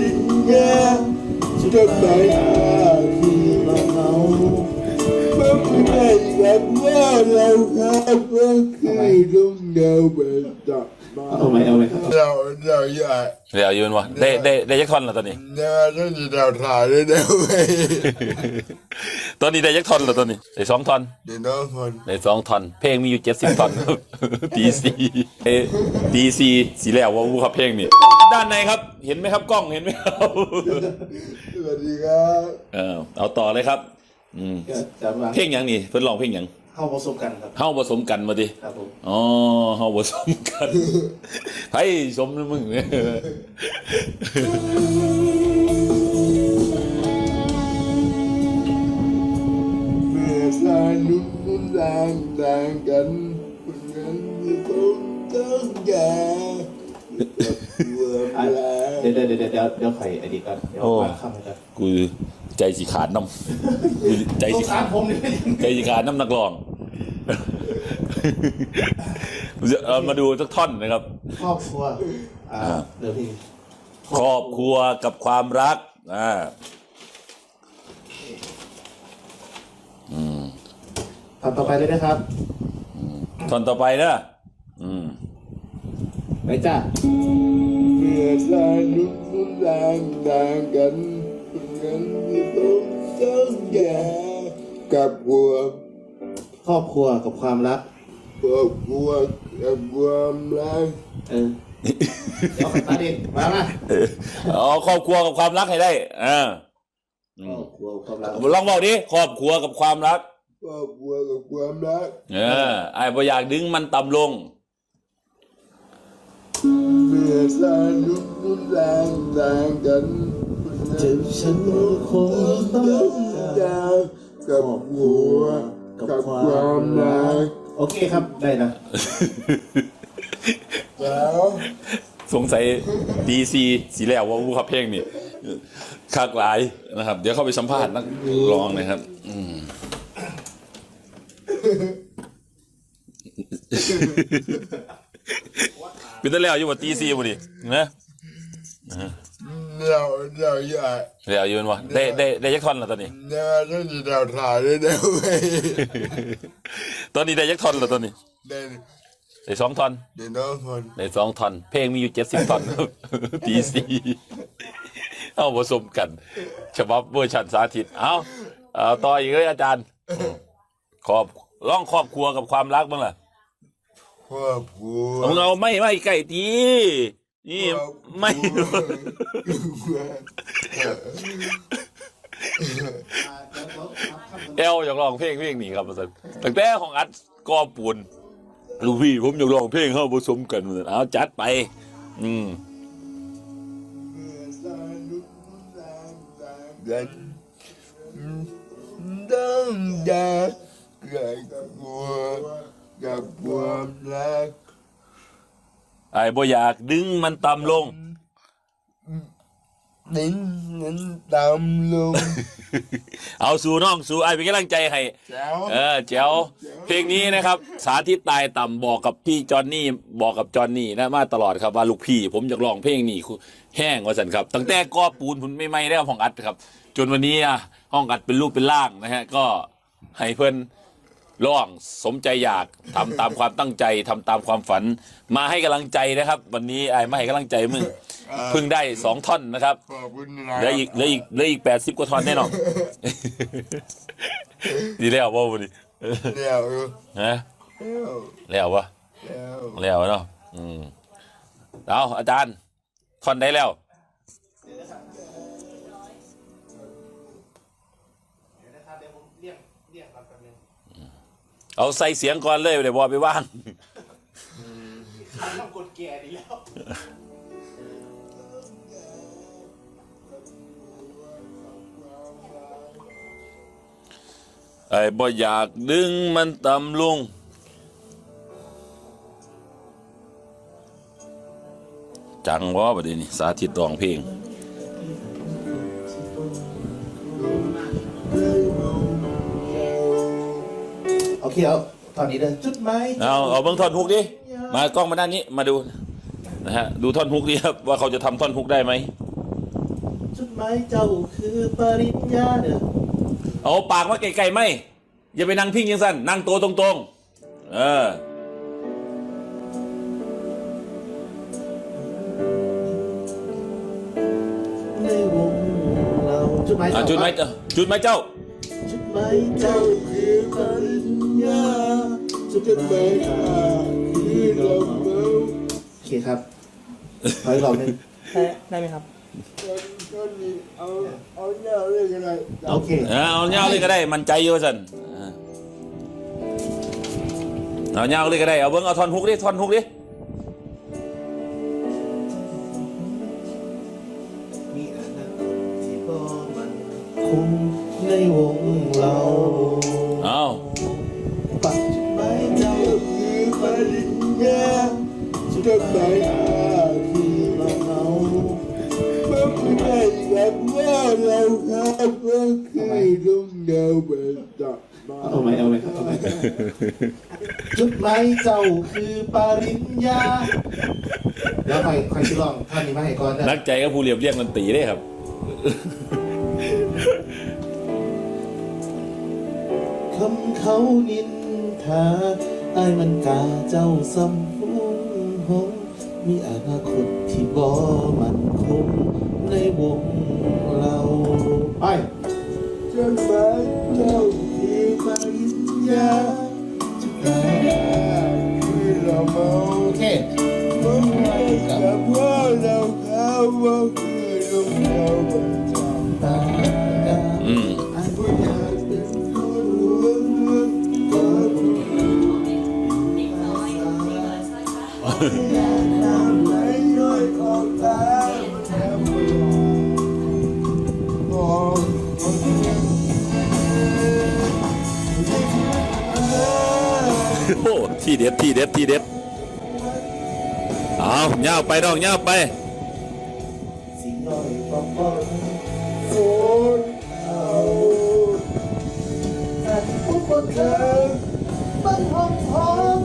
ดินแง่จะไปหาที่มาเอาเมื่อไม่ได้กับว่า เอาไหมเอาไหมครับเราเราอยาเดี๋ยวยืนวะได้ได้ได้ยักษ์ทอนแล้วตอนนี้เนี่ยวต้องจะเราถ่ายได้แล้วไหมตอนนี้ได้ยักษ์ทอนแล้วตอนนี้ได้สองทอน เดี๋ยวน้องคนได้สองทอน เพลงมีอยู่เจ็ดสิบทอนครับดีซีเอดีซีสีแล้วว่าวูครับเพลงนี่ด้านในครับ เห็นไหมครับกล้องเห็นไหมครับสวัสดีครับ เออเอาต่อเลยครับ อืม เพลงหยังนี่เพิ่นร้องเพลงหยัง เข้าผสมกันครับ เฮาผสมกันมาดิครับผมอ๋อเฮาผสมกันไผสมนะมึงเนี่ยเมื่อสายนุ่นนุ่นแรงแรงกันคนนั้นจะต้องต้องแก่ตัวอะแรงเดี๋ยวเดี๋ยวเดี๋ยวเดี๋ยวเดี๋ยวไข่อดีตก่อนเดี๋ยวมาคำกันกูใจสิขาดน้ำกูใจสสิงขาสาดรผมนี่ใจสิขาดน้ำนักร้อง เอามาดูสักท่อนนะครับ ครอบครัวอ่าเดี๋ยวพี่ครอบครัวกับความรักอ่าทำต่อไปเลยนะครับ ท่อนต่อไปนะอืมไปจ้าเมื่อสายนุ่นนุ่นแรงแรงกันคนนั้นจะต้องต้องแก่กับหัว ครอบครัวกับความรัก ครอบครัวกับความรักเออเดี๋ยวมาดิมามาเออเอาครอบครัวกับความรักให้ได้อ่าครอบครัวกับความรักลองบอกดิครอบครัวกับความรักครอบครัวกับความรักเออไอ้บ่อยากดึงมันต่ำลงเมื่อสายนุ่นนุ่นแรงแรงกันคนนั้นถึงฉันคงต้องจากกับหัว กับความรักโอเคครับได้นะ แล้วสงสัยดีซีสีแล้วว่าวูครับเพลงนี่คากหลายนะครับ เดี๋ยวเข้าไปสัมภาษณ์นักร้องนะครับอืมเป็นตั้งแล้วอยู่ว่าตีซีบ่ดินะ เราเราอยากแล้วอยู่วะได้ได้ได้ยักท่อนแล้วตอนนี้เนี่ยต้องจะเราถ่ายได้แล้วไหมตอนนี้ได้ยักท่อนแล้วตอนนี้เดี๋ยวได้สองท่อนเดี๋ยวน้องคนได้สองท่อน เพลงมีอยู่เจ็ดสิบท่อนครับตีซีเอาผสมกัน ฉบับเวอร์ชันสาธิต เอาเอาต่ออีกเลยอาจารย์ ขอบร้องครอบครัวกับความรักบ้างล่ะครอบครัวมึงเอาไม่ไม่ไก่ตี นี่ไม่เอลอยากร้องเพลงเพลงนี้ครับอาจารย์ตั้งแต่ของอัดกอปูนลูกพี่ผมอยากร้องเพลงเข้าผสมกันเหมือนเอาจัดไป อืมกั บ่อยากดึงมันต่ำลง ดิ้นนั้นตามลงเอาสู่น้องสู่ไอ้เป็นกำลังใจให้แล้วเออแจ๋วเพลงนี้นะครับ สาธิตตายต่ำบอกกับพี่จอนนี่บอกกับจอนนี่นะมาตลอดครับว่าลูกพี่ ผมอยากร้องเพลงนี้คือแห้งว่าสันครับตั้งแต่ก่อปูนผมไม่ไม่ได้ห้องอัดครับ จนวันนี้อะห้องอัดเป็นรูปเป็นร่างนะฮะก็ให้เพื่อน ร้องสมใจอยากทำตามความตั้งใจทำตามความฝัน มาให้กำลังใจนะครับ วันนี้ไอ้มาให้กำลังใจมึงเพิ่งได้สองท่อนนะครับขอบคุณนะเหลืออีกเหลืออีกเหลืออีกแปดสิบกว่าท่อนแน่นอน ดีแล้วว่าวันนี้เดี๋ยวฮะเดี๋ยวแล้ววะเดี๋ยวแล้วเนาะอืมเอาอาจารย์ท่อนได้แล้ว เอาใส่เสียงก่อนเลยเดี๋ยวบอไปว่างต้องกดแก่ดีแล้วไอ้บ่อยากดึงมันต่ำลงจังวะประเดี๋ยวนี้สาธิตร้องเพลง เคเอาตอนนี้เดินจุดไหมเอาเอาเบิ่งท่อนฮุกดิมากล้องมาด้านนี้มาดูนะฮะดูท่อนฮุกดิครับว่าเขาจะทำท่อนฮุกได้ไหมจุดหมายเจ้าคือปริญญาเด้อเอาปากมาไกลๆไหมอย่าไปนั่งพิงยังสั้นนั่งตัวตรงๆเออในวงเราจุดหมายอะเจ้าจุดไหมเจ้าจุดไหมเจ้า จุดหมายเจ้าคือปริญญา จุดจะหไปมายหาที่เราเมาโอเคครับขออีกรอบหนึงได้ได้ไหมครับก็นี่เอาเอาแนวเรื่องอะไรโอเค เออเอาเงาเลยก็ได้ มันใจเยอะสันเออเอาเงาเลยก็ได้ เอาเบิ้งเอาท่อนฮุกดิท่อนฮุกดิ มีอนาคตที่บ่มันคงในวงเรา จะไปหาที่เราเมาเมื่อไม่ได้กันว่าเราครับก็คือลุงเดียวเป็นตับมาเอาไหมเอาไหมเอาไหมจุดหมายเจ้าคือปริญญาแล้วใครใครที่ลองท่านนี้มาให้ก่อนนะนักใจก็ผู้เรียบเรียงดนตรีได้ครับ คำเขานินทาไอ้ายมันกาเจ้าสำหุง หงมีอนาคตที่บ่มันคงในวงเราไปจะไปเจ้าที่ปริญญาจะไปหาที่เราเมาโอเคเมื่อไม่ได้กันว่าเราครับก็คือลุงเดียวเป็นตับตาตา โอ้ที่เด็ดที่เด็ดที่เด็ดเอาเงาไปน้องเงาไปสิน้อยปองปองโอนเอาท่านผู้คนเธอบ้านห้องทอง